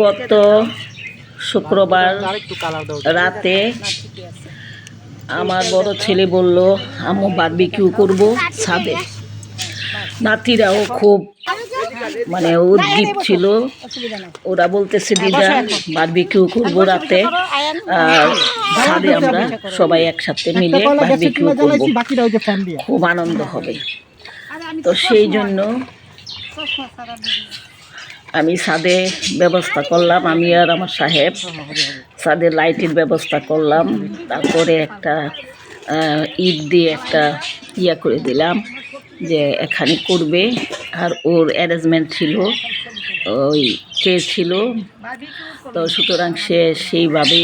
গত শুক্রবার রাতে আমার বড় ছেলে বলল, আম্মু বারবিকিউ করব ছাদে। নাতিরাও খুব মানে উদ্দীপ ছিল। ওরা বলতেছে, দিদা বারবিকিউ করব রাতে। আর ছাদে আমরা সবাই একসাথে মিলে বারবিকিউ করব। খুব আনন্দ হবে। তো সেই জন্য আমি ছাদে ব্যবস্থা করলাম, আমি আর আমার সাহেব ছাদে লাইটের ব্যবস্থা করলাম, তারপরে একটা ইট দিয়ে একটা ইয়া করে দিলাম যে এখানে করবে। আর ওর অ্যারেঞ্জমেন্ট ছিল, ওই ট্রে ছিল, তো সুতরাং সে সেইভাবে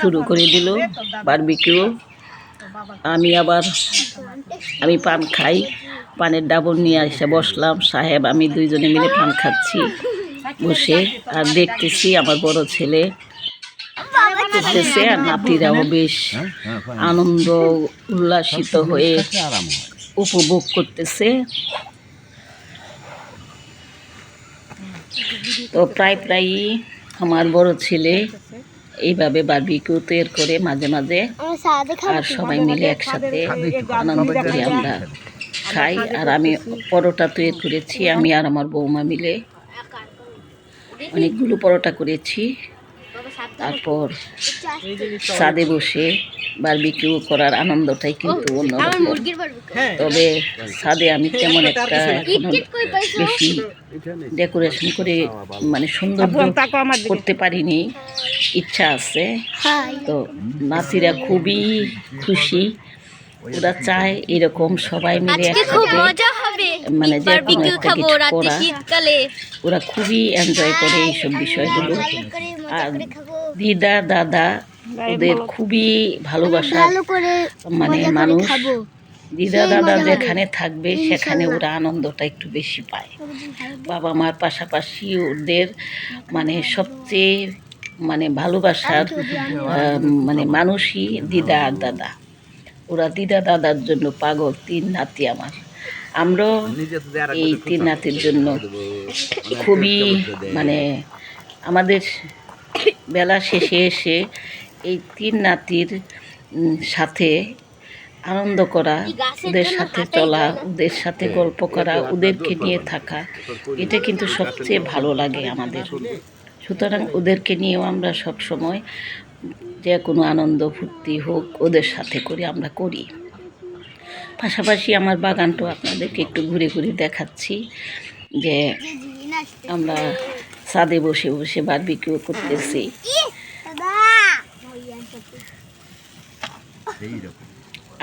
শুরু করে দিল বারবিকিউ আমি আবার, আমি পান খাই। পানের ডাবর নিয়ে এসে বসলাম। সাহেব, আমি দুইজনে মিলে পান খাচ্ছি। বসে আর দেখতেছি আমার বড় ছেলে আর নাতিরাও বেশ আনন্দ, উল্লাসিত হয়ে উপভোগ করতেছে। তো প্রায় প্রায়ই আমার বড় ছেলে এইভাবে বারবিকিউ তৈরি করে মাঝে মাঝে আর সবাই মিলে একসাথে আনন্দ করি আমরা খাই আর আমি পরোটা তৈরি করেছি আমি আর আমার বৌমা মিলে। অনেকগুলো পরোটা করেছি। তারপর ছাদে বসে বারবিকিউ করার আনন্দটাই কিন্তু অন্যরকম। তবে ছাদে আমি তেমন একটা বেশি ডেকোরেশন করে মানে সুন্দর করতে পারিনি। ইচ্ছা আছে। তো নাতিরা খুবই খুশি। ওরা চায় এরকম সবাই মিলে আজকে খুব একসাথে মজা হবে। মানে যে একটা কিছু করা। ওরা খুবই এনজয় করে এইসব বিষয়গুলো। আর দিদা দাদা ওদের খুবই ভালোবাসার মানে মানুষ। দিদা দাদা যেখানে থাকবে সেখানে ওরা আনন্দটা একটু বেশি পায়। বাবা মার পাশাপাশি ওদের মানে সবচেয়ে মানে ভালোবাসার মানে মানুষই দিদা আর দাদা। ওরা দিদা দাদার জন্য পাগল তিন নাতি আমার। আমরাও এই তিন নাতির জন্য খুবই মানে আমাদের বেলা শেষে এসে এই তিন নাতির সাথে আনন্দ করা ওদের সাথে চলা ওদের সাথে গল্প করা ওদেরকে নিয়ে থাকা এটা কিন্তু সবচেয়ে ভালো লাগে আমাদের। সুতরাং ওদেরকে নিয়েও আমরা সব সময় যে কোনো আনন্দ ফুর্তি হোক ওদের সাথে করে আমরা করি। পাশাপাশি আমার বাগানটাও আপনাদেরকে একটু ঘুরে ঘুরে দেখাচ্ছি যে আমরা ছাদে বসে বসে বারবিকিউ করতেছি।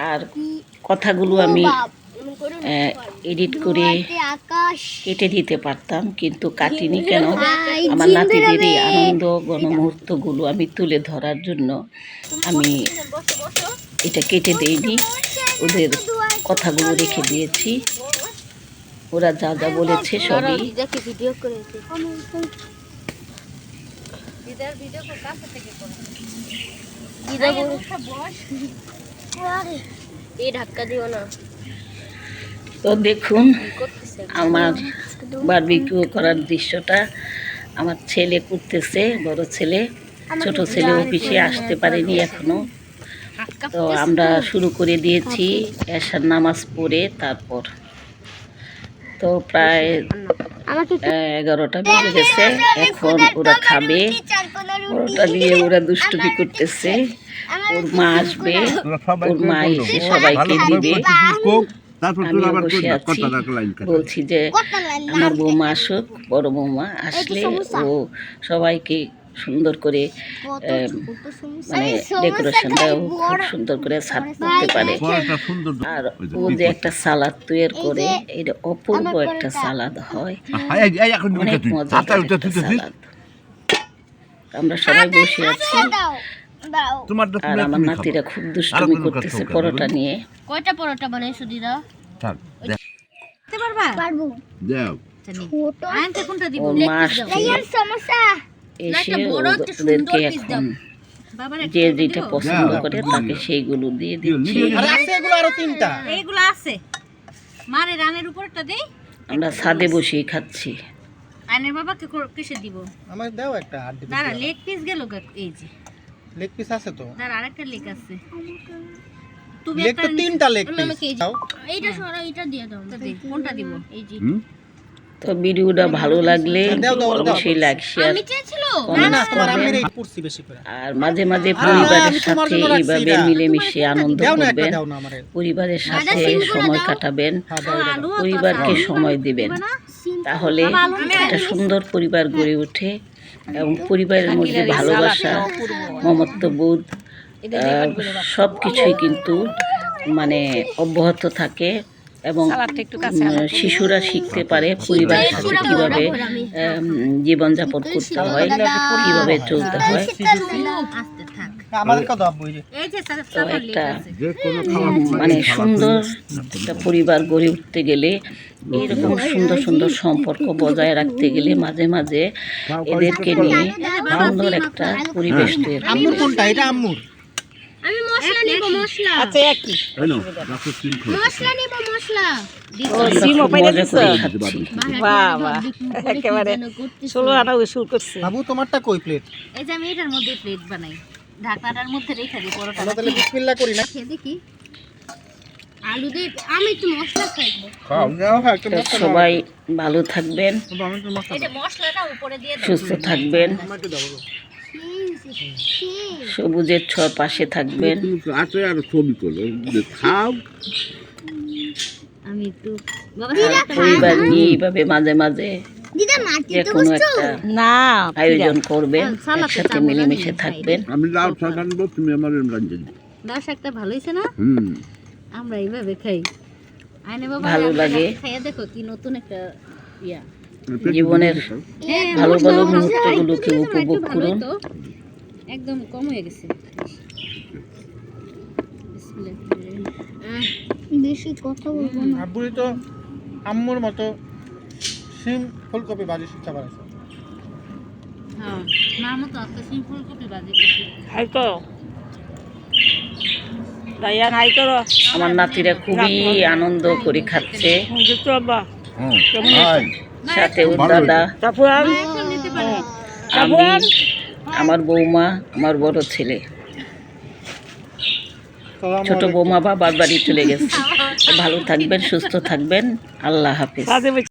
আর কথাগুলো আমি এডিট করে কেটে দিতে পারতাম কিন্তু কাটিনি কেন? আমার নাতিদের এই আনন্দ গণমুহূর্তগুলো আমি তুলে ধরার জন্য আমি এটা কেটে দেইনি। ওদের কথাগুলো রেখে দিয়েছি। ওরা যা যা বলেছে সবই। ভিডিও করেছে। দিদা এই ধাক্কা দিও না। তো দেখুন আমার বারবিকিউ করার দৃশ্যটা। আমার ছেলে করতেছে বড় ছেলে। ছোট ছেলে অফিসে আসতে পারেনি এখনও। তো আমরা শুরু করে দিয়েছি এসার নামাজ পড়ে তারপর। তো প্রায় এগারোটা বেজে গেছে। এখন ওরা খাবে। পরোটা দিয়ে ওরা দুষ্টুমি করতেছে। ওর মা আসবে। ওর মা এসে সবাইকে দিবে। আমি বসে আছি। বলছি যে আমার বৌমা আসুক বড় বৌমা আসলে ও সবাইকে সুন্দর করে মানে ডেকোরেশনটাও খুব সুন্দর করে সাত করতে পারে। আর ও যে একটা সালাদ তৈরি করে এটা অপূর্ব একটা সালাদ হয়। অনেক মজার তুই। সালাদ। আমরা সবাই বসে আছি। আর আমার নাতিরা খুব। দুষ্টুমি করতেছে পরোটা নিয়ে। কয়টা পরোটা বানাইছো দিদা? পারব? দাও। ওর মা আসছে এসে বড় একটা ওদেরকে এখন যে যেটা পছন্দ করে তাকে সেইগুলো দিয়ে দিচ্ছি। আর আছে এগুলো আরও তিনটা। এইগুলো আছে। মারে রানের উপরটা দেই আমরা ছাদে বসেই খাচ্ছি। আইনের বাবাকে কো- কিসে দিব? আমার দাও একটা হাড্ডি দাঁড়া লেগ পিস গেল এই যে। লেগ পিস আছে তো। দাঁড়া আরেকটা লেগ আছে। তুমি একটা তিনটা লেগ পিস দাও। এইটা সরা এইটা দিয়ে দাও। কোনটা দিব? এই যে। তো ভিডিওটা ভালো লাগলে। অবশ্যই লাইক শেয়ার আমি চেয়েছিল। কমেন্ট না তোমার করবেন আম্মির এই পড়ছি বেশি করে আর মাঝে মাঝে পরিবারের সাথে এইভাবে মিলেমিশে আনন্দ করবেন। পরিবারের সাথে সময় কাটাবেন। হ্যাঁ। পরিবারকে সময় দিবেন। তাহলে একটা সুন্দর পরিবার গড়ে ওঠে এবং পরিবারের মধ্যে ভালোবাসা মমত্ববোধ সব কিছুই কিন্তু মানে অব্যাহত থাকে। এবং শিশুরা শিখতে পারে পরিবারের সাথে কীভাবে জীবনযাপন করতে হয় কীভাবে চলতে হয়। তো একটা খাওয়া মানে সুন্দর একটা পরিবার গড়ে উঠতে গেলে এরকম সুন্দর সুন্দর সম্পর্ক বজায় রাখতে গেলে মাঝে মাঝে এদেরকে নিয়ে সুন্দর একটা পরিবেশ তৈরি করতে আম্মুর কোনটা এটা আম্মুর আমি মশলা নিব মশলা। মশলা নিব মশলা। বাবু তোমারটা কই প্লেট এই যে আমি এটার মধ্যে প্লেট বানাই। ঢাকনাটার মধ্যে রেখে দিই পরোটা আমরা তাহলে বিসমিল্লাহ করি না? খেয়ে দেখি। আলু দিয়ে আমি একটু মশলা খাইবো। সবাই ভালো থাকবেন সুস্থ থাকবেন। সবুজের ছ পাশে থাকবেন। আছে আর ছবি করো খাও। আমি একটু পরিবার নিয়ে এইভাবে মাঝে মাঝে দিদা যে কোনো একটা আয়োজন করবেন একসাথে মিলেমিশে থাকবেন। আমি লাউ শাক আনব তুমি আমার রাঞ্জে লাউ শাকটা ভালো হয়েছে না? হুম। আমরা এইভাবে খাই। আইনে বাবা ভালো লাগে। খাইয়া দেখো কি নতুন একটা ইয়া। জীবনের হ্যাঁ, ভালো ভালো মুহূর্তগুলোকে উপভোগ করুন। তো। একদম কম হয়ে গেছে। বেশি কথা বলব না। আব্বুরই তো আম্মুর মতো সিম ফুলকপি ভাজি হ্যাঁ মার মতো একটা সিম্পল কপি ভাজি করছি আমার নাতিরা খুবই আনন্দ করে খাচ্ছে। সাথে দাদা। আমার বৌমা আমার বড় ছেলে। ছোট বৌমা বাবার বাড়ি চলে গেছে। ভালো থাকবেন সুস্থ থাকবেন। আল্লাহ হাফিজ।